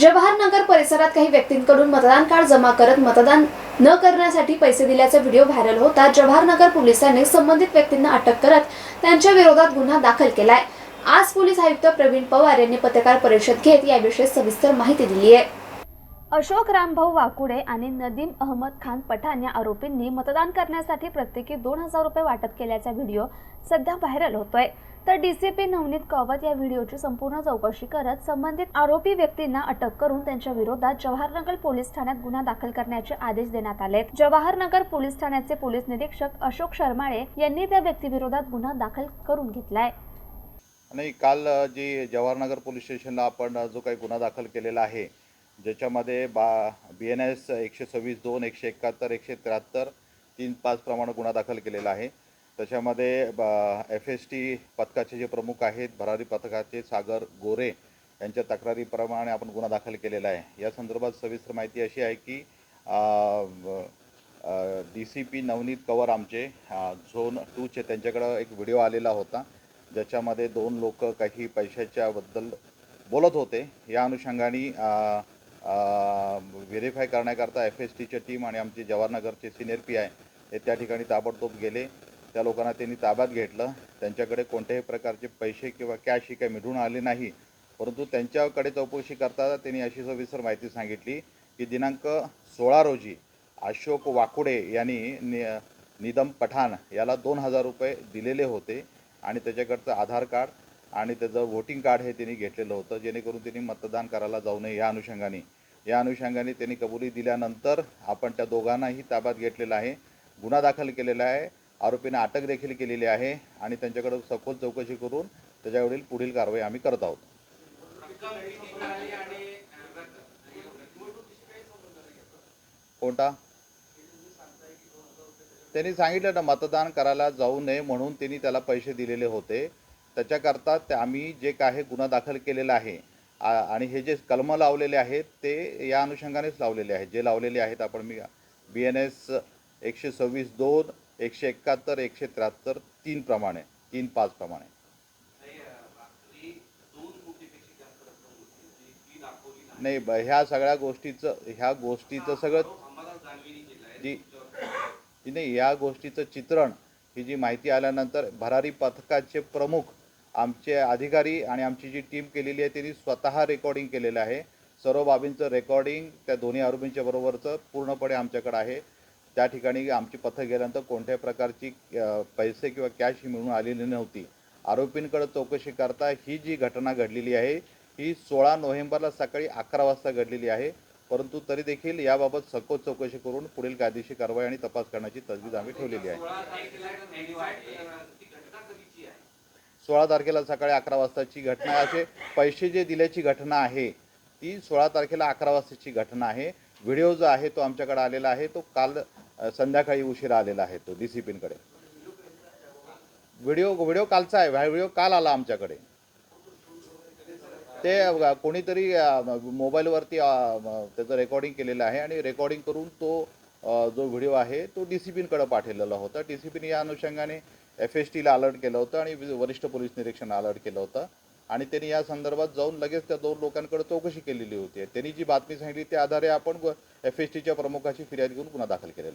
जवाहरनगर परिसरात काही व्यक्तींकडून मतदान कार्ड जमा करत मतदान न करण्यासाठी पैसे दिल्याचा व्हिडिओ व्हायरल होता. जवाहरनगर पोलिसांनी संबंधित व्यक्तींना अटक करत त्यांच्या विरोधात गुन्हा दाखल केलाय. आज पोलीस आयुक्त प्रवीण पवार यांनी पत्रकार परिषद घेत याविषयी सविस्तर माहिती दिली आहे. अशोक रामभाऊ वाकुडे आणि नदीम अहमद खान पठाण या आरोपींनी मतदान करण्यासाठी प्रत्येकी दोन हजार रुपये वाटप केल्याचा व्हिडिओ सध्या व्हायरल होतोय. तर डीसीपी नवनीत कावत या व्हिडिओची संपूर्ण चौकशी करत संबंधित आरोपी व्यक्तींना अटक करून त्यांच्या विरोधात जवाहरनगर पोलीस ठाण्यात गुन्हा दाखल करण्याचे आदेश देण्यात आले. जवाहरनगर पोलीस ठाण्याचे पोलीस निरीक्षक अशोक शर्माळे यांनी त्या व्यक्तीविरोधात गुन्हा दाखल करून घेतलाय. नाही काल जी जवाहरनगर पोलीस स्टेशनला आपण जो काही गुन्हा दाखल केलेला आहे ज्याच्यामध्ये बा बी एन एस एकशे सव्वीस दोन एकशे एकाहत्तर एकशे त्र्याहत्तर तीन पाच प्रमाणे गुन्हा दाखल केलेला आहे. त्याच्यामध्ये एफ एस टी पथकाचे जे प्रमुख आहेत भरारी पथकाचे सागर गोरे यांच्या तक्रारीप्रमाणे आपण गुन्हा दाखल केलेला आहे. या संदर्भात सविस्तर माहिती अशी आहे की D C P Navneet Kawar आमचे झोन टूचे त्यांच्याकडं एक व्हिडिओ आलेला होता. ज्याच्यामध्ये दोन लोक काही पैशाच्याबद्दल बोलत होते. या अनुषंगाने व्हेरीफाय करण्याकरता एफ एस टीच्या टीम आणि आमचे जवाहरनगरचे सिनियर पी आय हे त्या ठिकाणी ताबडतोब गेले. त्या लोकांना त्यांनी ताब्यात घेतलं. त्यांच्याकडे कोणत्याही प्रकारचे पैसे किंवा कॅश ही काही मिळून आले नाही. परंतु त्यांच्याकडे चौकशी करता त्यांनी अशी सविस्तर माहिती सांगितली की दिनांक सोळा रोजी अशोक वाकुडे यांनी नि निदम पठाण याला दोन हजार रुपये दिलेले होते आणि त्याच्याकडचं आधार कार्ड आणि त्याचं वोटिंग कार्ड हे त्यांनी घेतलेलं होतं. जेणेकरून त्यांनी मतदान करायला जाऊ नये या अनुषंगाने. या अनुषंगाने त्यांनी कबुली दिल्यानंतर आपण त्या दोघांनाही ताब्यात घेतलेला आहे. गुन्हा दाखल केलेला आहे. आरोपींना अटक देखील केलेली आहे आणि त्यांच्याकडे सखोल चौकशी करून त्याच्यावरील पुढील कारवाई आम्ही करत आहोत. कोणता? त्यांनी सांगितलं ना मतदान करायला जाऊ नये म्हणून त्यांनी त्याला पैसे दिलेले होते. त्याच्याकरता ते आम्ही जे काही गुन्हा दाखल केलेला आहे आणि हे जे कलमं लावलेले आहेत ते या अनुषंगानेच लावलेले आहेत. जे लावलेले आहेत आपण मी बी एन एस एकशे सव्वीस दोन एकशे एकाहत्तर एकशे त्र्याहत्तर तीन प्रमाणे तीन पाच प्रमाणे. नाही ब- ह्या सगळ्या गोष्टीचं ह्या गोष्टीचं सगळं जी जी नाही या गोष्टीचं चित्रण ही जी माहिती आल्यानंतर भरारी पथकाचे प्रमुख आमचे अधिकारी आणि आमची जी टीम केलेली आहे त्यांनी स्वतः रेकॉर्डिंग केलेलं आहे. सर्व बाबींचं रेकॉर्डिंग त्या दोन्ही आरोपींच्या बरोबरचं पूर्णपणे आमच्याकडे आहे. त्या ठिकाणी आमची पथक गेल्यानंतर कोणत्याही प्रकारची पैसे किंवा कॅश ही मिळून आलेली नव्हती. आरोपींकडे चौकशी करता ही जी घटना घडलेली आहे ही सोळा नोव्हेंबरला सकाळी अकरा वाजता घडलेली आहे. परंतु तरी देखील याबाबत सखोल चौकशी करून पुढील कायदेशीर कारवाई आणि तपास करण्याची तजवीज आम्ही ठेवलेली आहे. सोळा तारखेला सकाळी अकरा वाजताची घटना असे पैसे जे दिल्याची घटना आहे ती सोळा तारखेला अकरा वाजताची घटना आहे. व्हिडिओ जो आहे तो आमच्याकडे आलेला आहे. तो काल संध्याकाळी उशिरा आलेला आहे तो डी सी पींकडे व्हिडिओ व्हिडिओ कालचा आहे. व्हिडिओ काल आला आमच्याकडे. ते कोणीतरी मोबाईलवरती त्याचं रेकॉर्डिंग केलेलं आहे आणि रेकॉर्डिंग करून तो जो व्हिडिओ आहे तो डी सी पींकडे पाठवलेला होता. डी सी पीने या अनुषंगाने एफ एस टीला अलर्ट केलं होतं आणि वरिष्ठ पोलीस निरीक्षण अलर्ट केलं होतं. आणि त्यांनी या संदर्भात जाऊन लगेच त्या दोन लोकांकडे चौकशी केलेली होती. त्यांनी जी बातमी सांगितली त्या आधारे आपण एफ एस टीच्या प्रमुखाची फिर्याद घेऊन गुन्हा दाखल केलेला